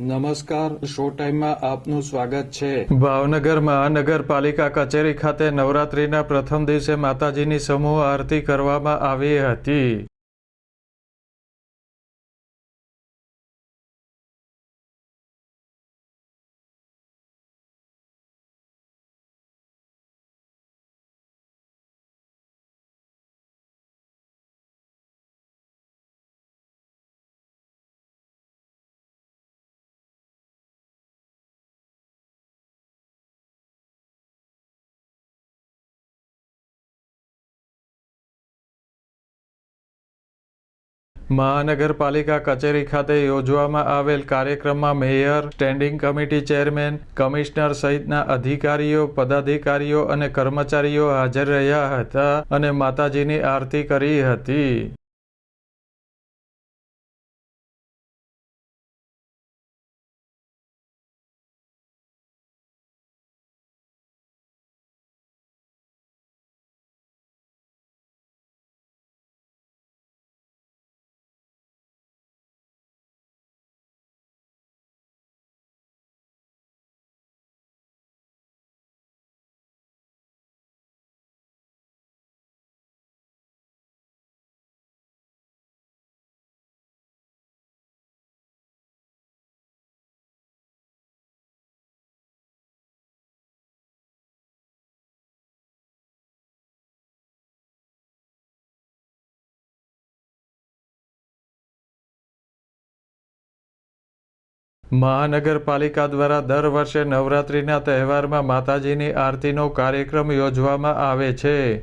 નમસ્કાર શો ટાઈમમાં આપનું સ્વાગત છે. ભાવનગર મહાનગરપાલિકા કચેરી ખાતે નવરાત્રીના પ્રથમ દિવસે માતાજીની સમૂહ આરતી કરવામાં આવી હતી. મહાનગરપાલિકા કચેરી ખાતે યોજવામાં આવેલ કાર્યક્રમમાં mayor, standing committee chairman, commissioner સહિતના અધિકારીઓ, પદાધિકારીઓ અને કર્મચારીઓ હાજર રહ્યા હતા અને માતાજીની આરતી કરી હતી. મહાનગરપાલિકા દ્વારા દર વર્ષે નવરાત્રિના તહેવારમાં માતાજીની આરતીનો કાર્યક્રમ યોજવામાં આવે છે.